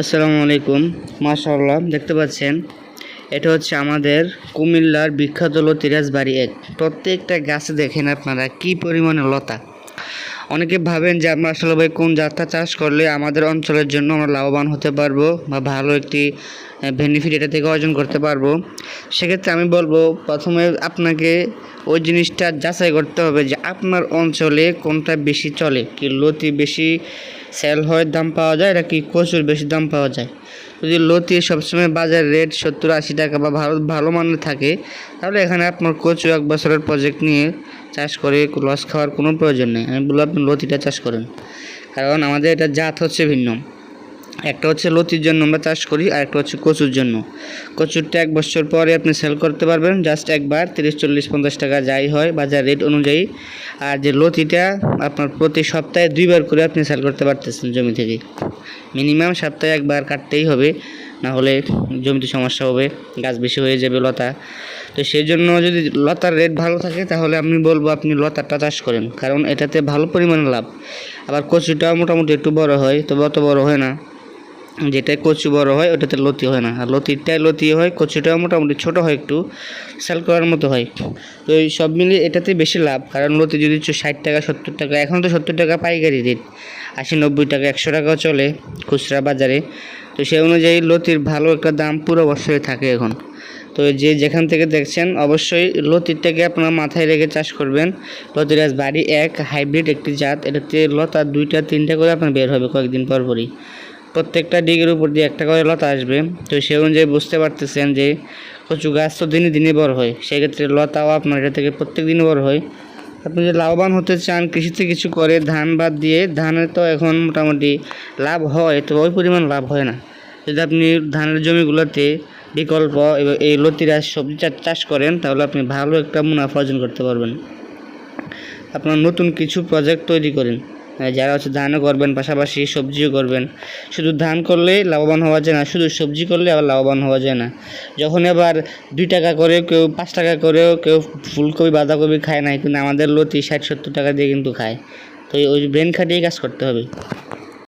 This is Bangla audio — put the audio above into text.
আসসালামু আলাইকুম। মাশাআল্লাহ, দেখতে পাচ্ছেন? এটা হচ্ছে আমাদের কুমিল্লার বিখ্যাত লতিরাজ বাড়ি এক। প্রত্যেকটা গাছে দেখেন আপনারা, কি পরিমাণে লতা। অনেকে ভাবেন যে আমরা আসলে ভাই, কোন জাতটা চাষ করলে আমাদের অঞ্চলের জন্য আমরা লাভবান হতে পারব বা ভালো একটি বেনিফিট এটা থেকে অর্জন করতে পারব? সেক্ষেত্রে আমি বলব, প্রথমে আপনাকে ওই জিনিসটা যাচাই করতে হবে যে, আপনার অঞ্চলে কোনটা বেশি চলে, কি লতি বেশি সেল হয় দাম পাওয়া যায়, নাকি কচুর বেশি দাম পাওয়া যায়? যদি লতি সবসময় বাজার রেট সত্তর আশি টাকা বা ভালো ভালো মানের থাকে, তাহলে এখানে আপনার কচু এক বছরের প্রজেক্ট নিয়ে চাষ করে লস খাওয়ার কোনো প্রয়োজন নেই। আমি বলব আপনি লতিটা চাষ করেন। কারণ আমাদের এটা জাত হচ্ছে ভিন্ন। একটা হচ্ছে লতির জন্য আমরা চাষ করি, আর একটা হচ্ছে কচুর জন্য। কচুরটা এক বছর পরে আপনি সেল করতে পারবেন জাস্ট একবার তিরিশ, চল্লিশ, পঞ্চাশ টাকা যাই হয় বাজার রেট অনুযায়ী। আর যে লতিটা আপনার প্রতি সপ্তাহে দুইবার করে আপনি সেল করতে পারতেছেন জমি থেকে। মিনিমাম সপ্তাহে একবার কাটতেই হবে না হলে জমিতে সমস্যা হবে, গাছ বেশি হয়ে যাবে লতা। তো সেই জন্য যদি লতার রেট ভালো থাকে, তাহলে আমি বলব আপনি লতারটা চাষ করেন, কারণ এটাতে ভালো পরিমাণে লাভ। আবার কচুটাও মোটামুটি একটু বড় হয়, তবে অত বড় হয় না। যেটাই কচু বড় হয়, ওটাতে লতি হয় না। আর লতিরটাই লতি হয়, কচুটাও মোটামুটি ছোট হয় একটু, সেল করার মতো হয়। তো এই সব মিলিয়ে এটাতে বেশি লাভ, কারণ লতি যদি ষাট টাকা, সত্তর টাকা, এখন তো সত্তর টাকা পাইকারি রেট আশি, নব্বই টাকা, একশো টাকাও চলে খুচরা বাজারে। তো সেই অনুযায়ী লতির ভালো একটা দাম পুরো বছরে থাকে এখন। তো যে যেখান থেকে দেখছেন, অবশ্যই লতিরটাকে আপনারা মাথায় রেখে চাষ করবেন। লতিরাজ বাড়ি এক, হাইব্রিড একটি জাত, এটাতে লতা দুইটা, তিনটা করে আপনার বের হবে কয়েকদিন পর পরই। প্রত্যেকটা ডিগের উপর দিয়ে একটা করে লতা আসবে। তো সেই অনুযায়ী বুঝতে পারতেছেন যে কচু গাছ তো দিনে দিনে বড় হয়। সেক্ষেত্রে লতাও আপনার এটা থেকে প্রত্যেক দিন বড় হয়। আপনি যদি লাভবান হতে চান, কৃষিতে কিছু করে ধান বাদ দিয়ে, ধানের তো এখন মোটামুটি লাভ হয়, তো ওই পরিমাণ লাভ হয় না। যদি আপনি ধানের জমিগুলোতে বিকল্প এবং এই লতিরাজ সবজি চাষ করেন, তাহলে আপনি ভালো একটা মুনাফা অর্জন করতে পারবেন। আপনার নতুন কিছু প্রজেক্ট তৈরি করেন। যারা হচ্ছে ধানও করবেন, পাশাপাশি সবজিও করবেন। শুধু ধান করলে লাভবান হওয়া যায় না, শুধু সবজি করলে আবার লাভবান হওয়া যায় না। যখন আবার দুই টাকা করে কেউ পাঁচ টাকা করেও কেউ ফুলকপি, বাঁধাকপি খায় না কিন্তু আমাদের লতি ষাট, সত্তর টাকা দিয়ে কিন্তু খায়। তো ওই ব্রেন খাটিয়ে কাজ করতে হবে।